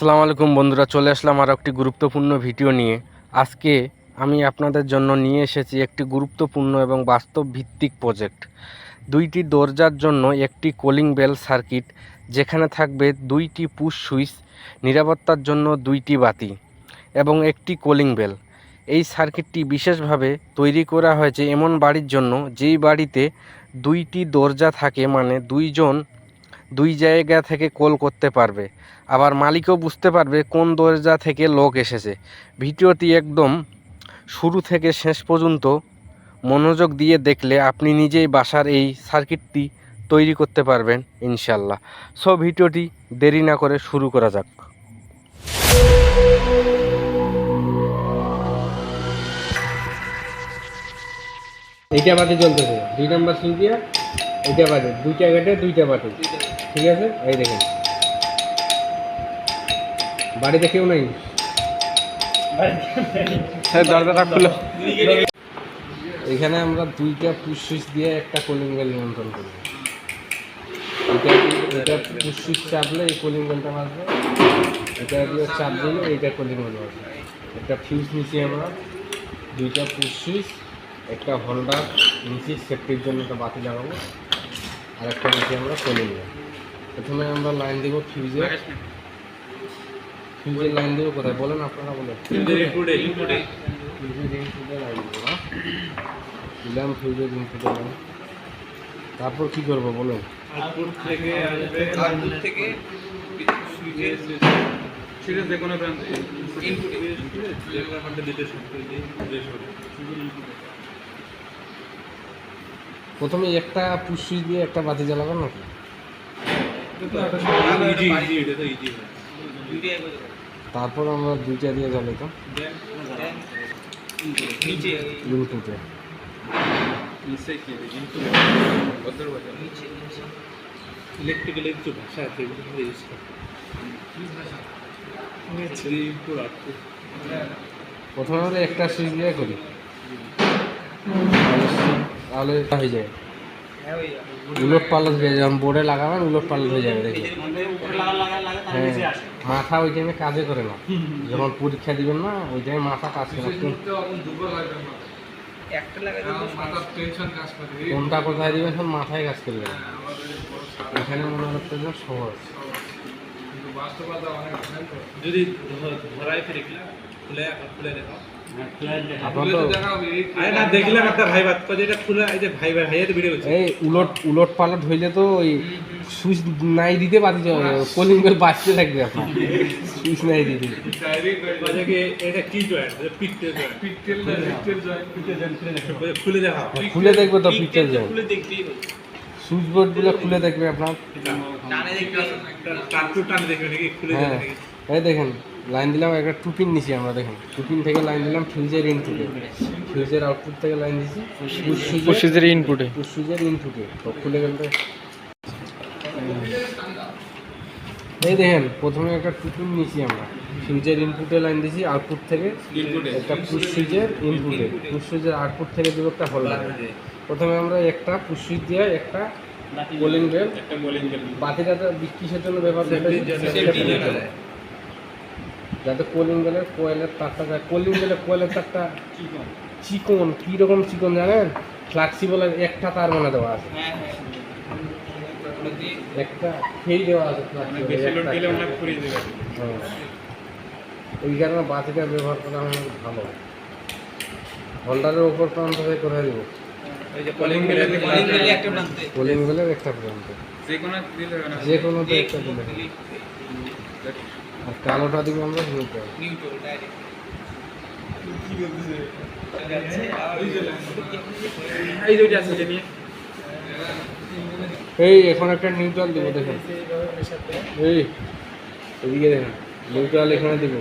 আসসালামু আলাইকুম বন্ধুরা, চলে আসলাম আর একটি গুরুত্বপূর্ণ ভিডিও নিয়ে। আজকে আমি আপনাদের জন্য নিয়ে এসেছি একটি গুরুত্বপূর্ণ এবং বাস্তব ভিত্তিক প্রজেক্ট দুইটি দরজার জন্য একটি কোলিং বেল সার্কিট যেখানে থাকবে দুইটি পুশ সুইচ নিরাপত্তার জন্য দুইটি বাতি এবং একটি কোলিং বেল এই সার্কিটটি বিশেষভাবে তৈরি করা হয়েছে এমন বাড়ির জন্য যেই বাড়িতে দুইটি দরজা থাকে মানে দুইজন দুই জায়গা থেকে কল করতে পারবে। আবার মালিকও বুঝতে পারবে কোন দরজা থেকে লোক এসেছে। ভিডিওটি একদম শুরু থেকে শেষ পর্যন্ত মনোযোগ দিয়ে দেখলে আপনি নিজেই বাসার এই সার্কিটটি তৈরি করতে পারবেন ইনশাল্লাহ সো, ভিডিওটি দেরি না করে শুরু করা যাক। এইটা বাতি চলতেছে দুই নাম্বার সুইচ দিয়ে, এইটা বাজে দুইটা গেটে দুইটা বাতি। ঠিক আছে? এই দেখেন। বাড়িতে কেউ নাই? হ্যাঁ দরজাটা খুলো। এখানে আমরা দুইটা পুশ সুইচ দিয়ে একটা কলিং বেল নিয়ন্ত্রণ করি এটা এটা পুশ সুইচ চাপলে এই কলিং বেলটা বাজবে। এটা দিয়ে চাপ দিলে এইটা কলিং বেল বাজবে। একটা ফিউজ নিচ্ছি আমরা। দুইটা পুশ সুইচ একটা হোল্ডার নিচে সেফটির জন্য একটা বাতি লাগাবো আর একটা নিচে আমরা কলিং বেল প্রথমে আমরা লাইন দিব ফিউজের ফিউজের লাইন দিব কোথায়? বলেন আপনারা বলেন। ফিউজের ইনপুটে লাইন দিব না দিলাম ফিউজের ইনপুটে লাইন তারপর কি করব বলুন? আউটপুট থেকে আসবে আউটপুট থেকে যে কোনো ইনপুট যে কোনো প্রান্তে দিতে প্রথমে একটা পুশ সুইচ দিয়ে একটা বাতি জ্বালাবেন নাকি ইজি ইজি এটা তো ইজি তারপর আমরা দুইটা দিয়ে নিচে ইলেকট্রিক্যাল কিছু ভাষা আছে এগুলো ইউজ প্রথমে আমরা একটা সুইচ দিয়ে করি। তাহলে হয়ে যায়। উলট পালট হয়ে যখন বোর্ডে লাগাবেন উলট পালট হয়ে যাবে দেখি হ্যাঁ মাথা ওই টাইমে কাজে করে না। যখন পরীক্ষা দিবেন না ওই টাইমে মাথা কাজ করে না। কোনটা কোথায় দিবেন সব মাথায় কাজ করবে এখানে মনে হচ্ছে যে সহজ। যদি ধরাই ফিরে খুলে খুলে দেখো আপনার তো আরে না দেখলাম একটা ভাই বাদ এটা খুলে যে ভাই ভাই ভাইয়ের ভিডিও উলট উলট পালট হইলে তো ওই সুইচ নাই দিতে বাতি কলিং বেল বাজতে থাকবে আপনার সুইচ নাই দিতে। জয়েন্ট জয়েন্ট জয়েন্ট জয়েন্ট খুলে খুলে দেখবে তো পিকচার যায় খুলে সুইচ বোর্ডগুলো খুলে দেখবে আপনার। হ্যাঁ। এই দেখেন লাইন দিলাম একটা টুপিন নিছি আমরা দেখেন। টুপিন থেকে লাইন দিলাম ফিউজের ইনপুটে ফিউজের আউটপুট থেকে লাইন দিছি সুইচের ইনপুটে সুইচের ইনপুটে তো খুলে গেল এই দেখেন প্রথমে একটা টুপিন নিছি আমরা। ফিউজের ইনপুটে লাইন দিছি আউটপুট থেকে ইনপুটে একটা পুশ সুইচের ইনপুটে পুশ সুইচের আউটপুট থেকে দেবো একটা হোল্ডার প্রথমে আমরা একটা পুশ সুইচ দিয়ে একটা কোলিং বেল একটা বোলিং বাতিটা তো কিসের জন্য ব্যবহার করতে হয়? সেটা বলে দিলাম। যাতে কলিং বেলের কোয়েলের তারটা যায়। কলিং বেলের কোয়েলের তারটা চিকন কীরকম চিকন জানেন? ফ্লাক্সিবল একটা তার মানে দেওয়া আছে। একটা দেওয়া আছে বেশি লোড একটা দিলে খেই। আমরা পুড়িয়ে দেবে। হ্যাঁ। ওই কারণে বাতিটা ব্যবহার করা আমার ভালো। হোল্ডারের ওপর প্রান্ত থেকে কোথায় দেবো। এই যে বোলিং গেলে বোলিং গেলে একটা বেলের একটা প্রান্ত। যে কোনো যে কোনো একটা। আর কালোটা দিব আমরা নিউট্রাল নিউট্রাল ডাইরেক্ট এই আছে নিয়ে। এই এখন একটা নিউট্রাল দিব দেখুন। এই এদিকে দেখুন নিউট্রাল এখানে দিব।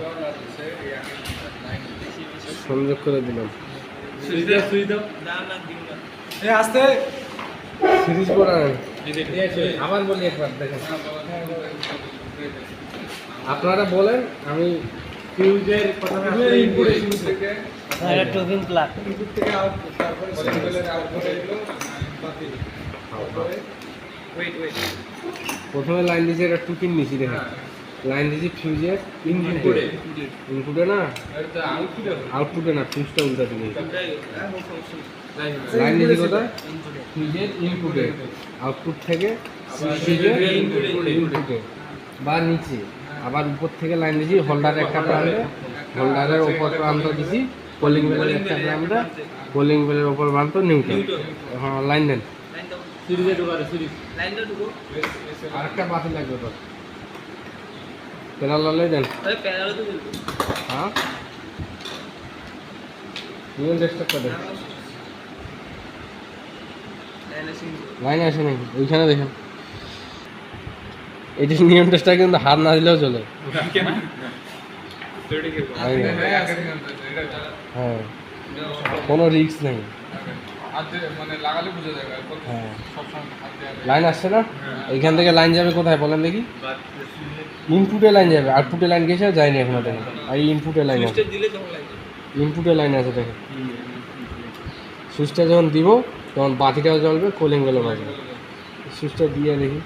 সংযোগ করে দিলাম আস্তে। সিরিজ আবার বলি একবার দেখেন। আপনারা বলেন আমি ফিউজের প্রথমে ইনপুট থেকে এটা প্লাগ ইনপুট থেকে আউটপুট তারপরে সিগন্যালের আউটপুটে ওয়েট ওয়েট প্রথমে লাইন দিয়েছি একটা টুকিন নিছি দেখেন। লাইন দিয়েছি ফিউজের ইনপুটে ইনপুটে না? আউটপুটে না ফিউজটা উল্টা দিকে লাইন দিয়েছি কোথায় ফিউজের ইনপুটে আউটপুট থেকে ফিউজের ইনপুটে বা নিচে। আবার উপর থেকে লাইন দিয়েছি হোল্ডারের একটা প্রান্তে। হোল্ডারের ওপর প্রান্ত দিয়েছি কলিং বেলের একটা প্রান্তে কলিং বেলের ওপর প্রান্ত নিউটন হ্যাঁ লাইন দেন। আরেকটা বাতি লাগবে তো প্যারালালে দেন। হ্যাঁ। লাইন আসে নাকি ওইখানে দেখেন। এই যে নিয়ম টেস্টটা কিন্তু হাত না দিলেও চলে। হ্যাঁ। কোনো রিস্ক নেই। মানে লাগালে বুঝা যাবে হ্যাঁ। লাইন আসছে না? এইখান থেকে লাইন যাবে কোথায় বলেন দেখি? ইনপুটে লাইন যাবে। আউটপুটে লাইন গেছে যায়নি এখনও দেখেন আর ইনপুটে লাইন আছে। ইনপুটে লাইন আছে দেখেন। সুইচটা যখন দিব তখন বাতিটাও জ্বলবে কোলিং বেলও বাজবে। সুইচটা দিয়ে দেখি।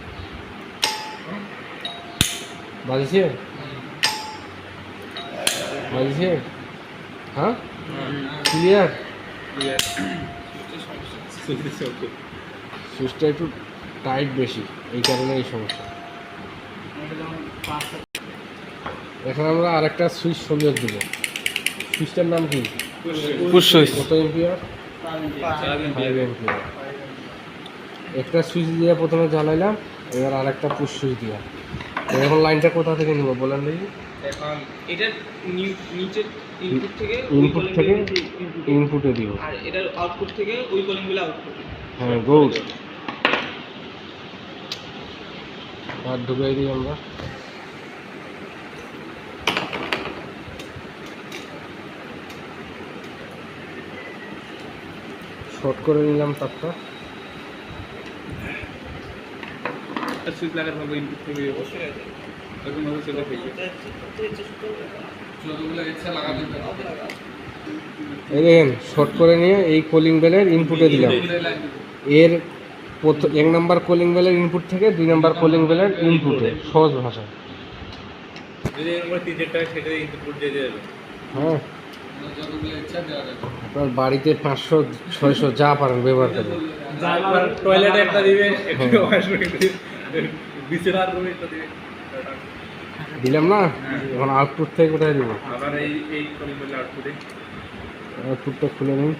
বাজছে বাজছে হ্যাঁ ক্লিয়ার সুইচটা একটু টাইট বেশি এই কারণে এই সমস্যা। এখন আমরা আরেকটা সুইচ সংযোগ দিব। সুইচটার নাম কি? Push switch. কত এম্পিয়ার ফাইভ এম্পিয়ার একটা সুইচ দিয়ে প্রথমে জ্বালাইলাম এবার আরেকটা পুশ সুইচ দিয়া। এখন লাইনটা কোথা থেকে নিব বলেন দেখি। এখন এটা নিচের ইনপুট থেকে ইনপুট থেকে ইনপুটে দিব। আর এটার আউটপুট থেকে ওই কলিং আউটপুট হ্যাঁ গৌর আর ঢুকাই দিই আমরা। শর্ট করে নিলাম তারটা। সুইচ লাগার ভাবে ইনপুট থেকে এরকম ভাবে সেটা লাগাতে এই দেখেন শর্ট করে নিয়ে এই কলিং বেলের ইনপুটে দিলাম। এর প্রথ- এক নাম্বার কলিং বেলের ইনপুট থেকে দুই নাম্বার কলিং বেলের ইনপুটে সহজ ভাষা হ্যাঁ আপনার বাড়িতে পাঁচশো ছয়শো যা পারেন ব্যবহার করবেন। টয়লেটে একটা দিবে একটু ওয়াশরুমে বিছানার রুমে দিলাম না? এখন আউটপুট থেকে কোথায় দিব। আবার এই এই আউটপুটে আউটপুটটা খুলে নিন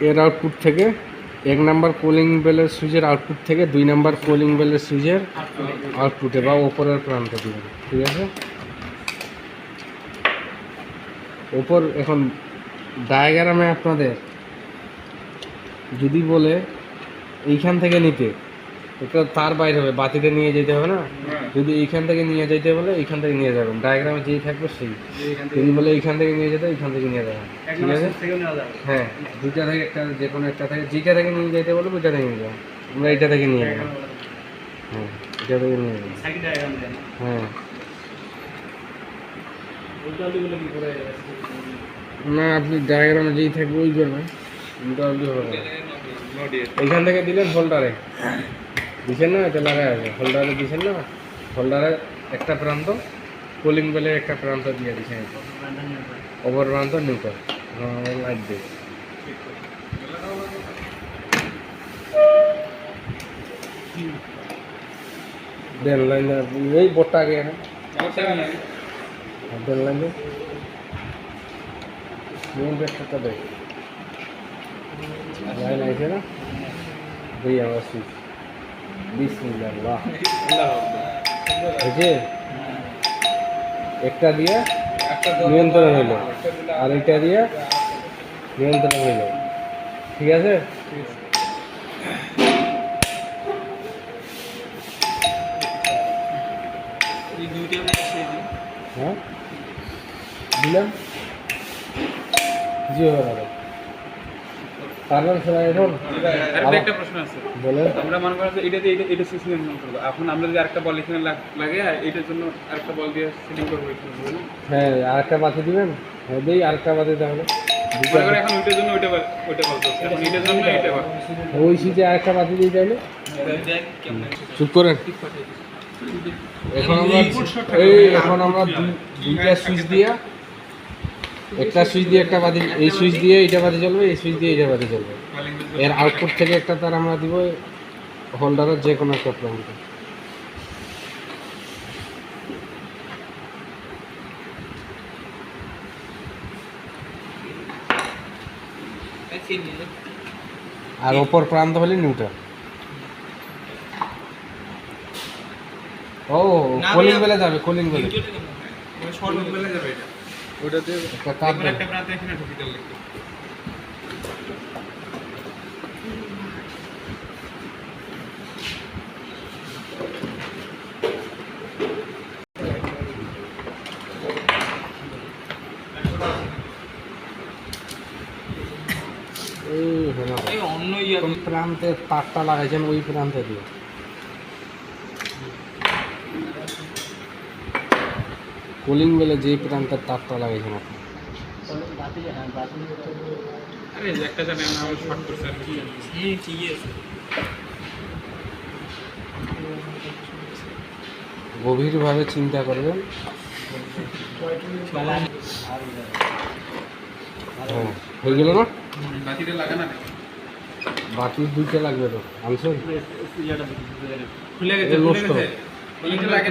এর আউটপুট থেকে এক নাম্বার কোলিং বেলের সুইচের আউটপুট থেকে দুই নাম্বার কোলিং বেলের সুইচের আউটপুটে বা ওপরের প্রান্তে দিবেন ঠিক আছে? ওপর এখন ডায়াগ্রামে আপনাদের যদি বলে এইখান থেকে নিতে, এটা তার বাইরে হবে, বাতিতে নিয়ে যেতে হবে না? যদি এইখান থেকে নিয়ে যাইতে বলে এইখান থেকে নিয়ে যাবেন। ডায়াগ্রামে যেই থাকবে সেই। যদি বলে এইখান থেকে নিয়ে যেতে এইখান থেকে নিয়ে যাবেন। ঠিক আছে? হ্যাঁ দুইটা থেকে একটা যে কোনো একটা থেকে যেটা থেকে নিয়ে যাইতে বলব ওইটা থেকে নিয়ে যাব আমরা এইটা থেকে নিয়ে যাব। হ্যাঁ এটা থেকে নিয়ে যাব হ্যাঁ। না আপনি ডায়াগ্রামে যেই থাকবে ওই করবেন। হবে। এইখান থেকে দিলেন হোল্ডারে দিছেন না? এটা লাগাই আছে। হোল্ডারে দিছেন না? হোল্ডারে একটা প্রান্ত কোলিং বেলের একটা প্রান্ত দিয়ে দিছেন অপর প্রান্ত নিউটন হ্যাঁ লাইট দিয়ে। দেন লাইন এই বোর্ডটা আগে দেন লাইন মেন ব্রেকটা দেখ। লাইন আছে না? দুই আমার সুইচ বিসমিল্লাহ। একটা দিয়ে নিয়ন্ত্রণ হইল। আর এটা দিয়ে নিয়ন্ত্রণ হইল। ঠিক আছে? হ্যাঁ? দিলাম? জি হবে পারবেন সবাই এখন একটা প্রশ্ন আছে। বলেন। আমরা মনে করি যে এটাতে এটা এটা সিস্টেম নির্মাণ করব। এখন আমরা যদি আরেকটা বল এখানে লাগে আর এটার জন্য আরেকটা বল দিয়ে সেটিং করব? হ্যাঁ আরেকটা বাতি দিবেন? হ্যাঁ আরেকটা বাতি তাহলে করি এখন ওইটার জন্য ওইটা বল ওইটা বল চলছে। এখন এটার জন্য এটা ওই সুইচে আরেকটা বাতি দিই তাহলে? চুপ করেন। এখন আমরা এই এখন আমরা দুইটা সুইচ দিয়ে একটা সুইচ দিয়ে একটা বাতি এই সুইচ দিয়ে এইটা বাতি চলবে এই সুইচ দিয়ে এইটা বাতি চলবে এর আউটপুট থেকে একটা তার আমরা দিব হোল্ডারের যে কোনো একটা প্ল্যান্টে আর ওপর প্রান্ত হলে নিউট্রাল ও কলিং বেলে যাবে কলিং বেলে। একটা তার এবার ইয়ে প্রান্তে তারটা লাগাইছেন ওই প্রান্তে দিয়ে কুলিং বেলে যেই প্রান্তের তারটা লাগাইছেন আপনি আরে এই যে একটা জানে না আমার শর্ট করছে আর কি। হুম ঠিকই আছে। গভীরভাবে চিন্তা করবেন? হ্যাঁ হয়ে গেল না? লাগা বাকি দুইটা লাগবে তো আনছেন খুলে গেছে খুলে। গেছে। লাগে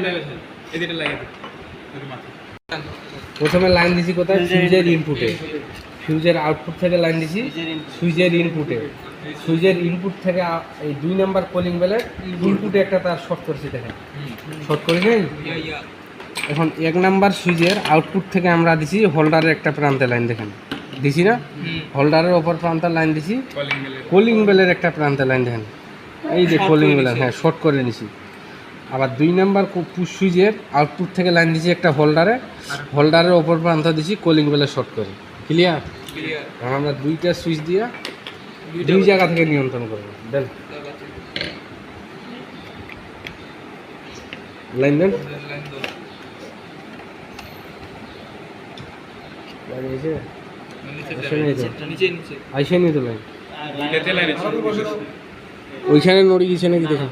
লাগে মাথা প্রথমে লাইন দিছি কোথায়? ফিউজের ইনপুটে ফিউজের আউটপুট থেকে লাইন দিছি। সুইচের ইনপুটে সুইচের ইনপুট থেকে এই দুই নাম্বার কলিং বেলে ইনপুটে একটা তার শর্ট করছি দেখেন। শর্ট করে নেই? এখন এক নাম্বার সুইচের আউটপুট থেকে আমরা দিছি হোল্ডারের একটা প্রান্তে লাইন দেখেন। দিছি না? হোল্ডারের ওপর প্রান্তের লাইন দিছি। কলিং বেলের একটা প্রান্তে লাইন দেখেন। এই যে কলিং বেলের হ্যাঁ শর্ট করে নিছি আবার দুই নাম্বার পুশ সুইচের আউটপুট থেকে লাইন দিছি একটা হোল্ডারে হোল্ডারের ওপর প্রান্ত দিছি কলিং বেলে শর্ট করে। ক্লিয়ার ক্লিয়ার আমরা দুইটা সুইচ দিয়ে দুই জায়গা থেকে নিয়ন্ত্রণ করব। দেন। লাইন দেন। ওইখানে নড়ি গেছে নাকি দেখেন।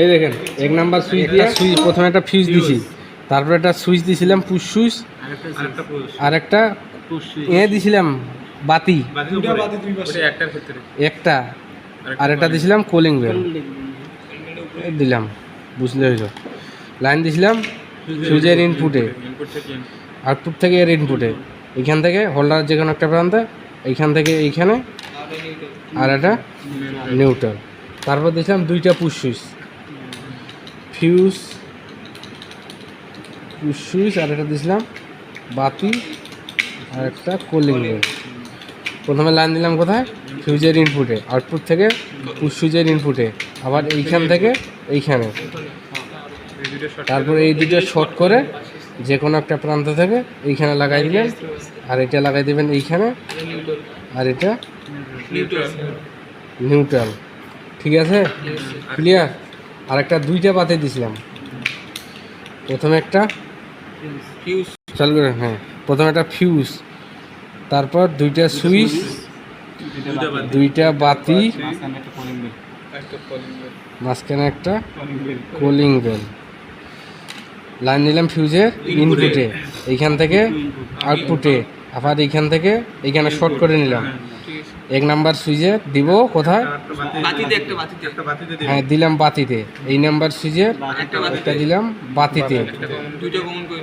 এই দেখেন এক নাম্বার সুইচ দিয়ে সুইচ প্রথমে একটা ফিউজ দিছি তারপরে একটা সুইচ দিছিলাম পুশ সুইচ আর একটা এ দিছিলাম বাতি। বাতি দুটো বাতি দুই পাশে। একটার ক্ষেত্রে একটা। আর একটা দিছিলাম কোলিং বেল দিলাম বুঝলে হইল। লাইন দিছিলাম সুইচের ইনপুটে ইনপুট থেকে আউটপুট থেকে এর ইনপুটে এইখান থেকে হোল্ডার যে কোনো একটা প্রান্তে এইখান থেকে এইখানে। আর একটা নিউট্রাল তারপর দিয়েছিলাম দুইটা পুশ সুইচ। ফিউজ সুইচ আর একটা দিয়েছিলাম বাতি আর একটা কোলিং বেল প্রথমে লাইন দিলাম কোথায়? ফিউজের ইনপুটে আউটপুট থেকে সুইচের ইনপুটে আবার এইখান থেকে এইখানে। তারপরে এই দুটো শর্ট করে যে কোনো একটা প্রান্ত থেকে এইখানে লাগাই দিবেন আর এটা লাগাই দেবেন এইখানে আর এটা নিউট্রাল ঠিক আছে? ক্লিয়ার আর একটা দুইটা পাতে দিছিলাম। প্রথমে একটা ফিউজ চালু করে হ্যাঁ প্রথমে একটা ফিউজ তারপর দুইটা সুইচ দুইটা বাতি, মাঝখানে একটা কলিং বেল লাইন নিলাম ফিউজের ইনপুটে এইখান থেকে আউটপুটে আবার এইখান থেকে এইখানে শর্ট করে নিলাম। এক নাম্বার সুইচে দিব কোথায়? বাতিতে একটা বাতিতে। একটা বাতিতে দিন হ্যাঁ দিলাম বাতিতে। এই নাম্বার সুইচে একটা বাতিতে। দিলাম বাতিতে। দুইটা কমন করে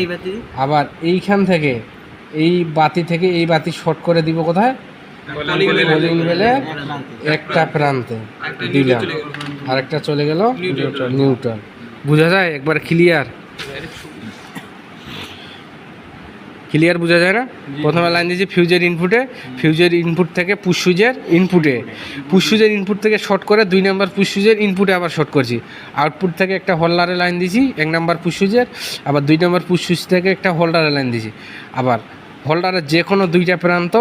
এই বাতি। আবার এইখান থেকে এই বাতি থেকে এই বাতি শর্ট করে দিব কোথায়? কলিং বেল বেলে একটা প্রান্তে। দিলাম। চলে গেল। আরেকটা চলে গেল। নিউটন নিউট্রাল বোঝা যায়? একবার ক্লিয়ার ক্লিয়ার বোঝা যায় না? প্রথমে লাইন দিয়েছি ফিউজের ইনপুটে ফিউজের ইনপুট থেকে পুশুজের ইনপুটে পুশুজের ইনপুট থেকে শর্ট করে দুই নাম্বার পুশুজের ইনপুটে আবার শর্ট করছি। আউটপুট থেকে একটা হোল্ডারে লাইন দিছি এক নাম্বার পুশুজের আবার দুই নাম্বার পুশুজ থেকে একটা হোল্ডারে লাইন দিছি আবার হোল্ডারের যে কোনো দুইটা প্রান্ত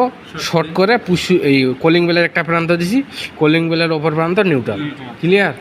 শর্ট করে। পুশু এই কলিং বেলের একটা প্রান্ত দিছি কলিং বেলের ওপর প্রান্ত নিউট্রাল ক্লিয়ার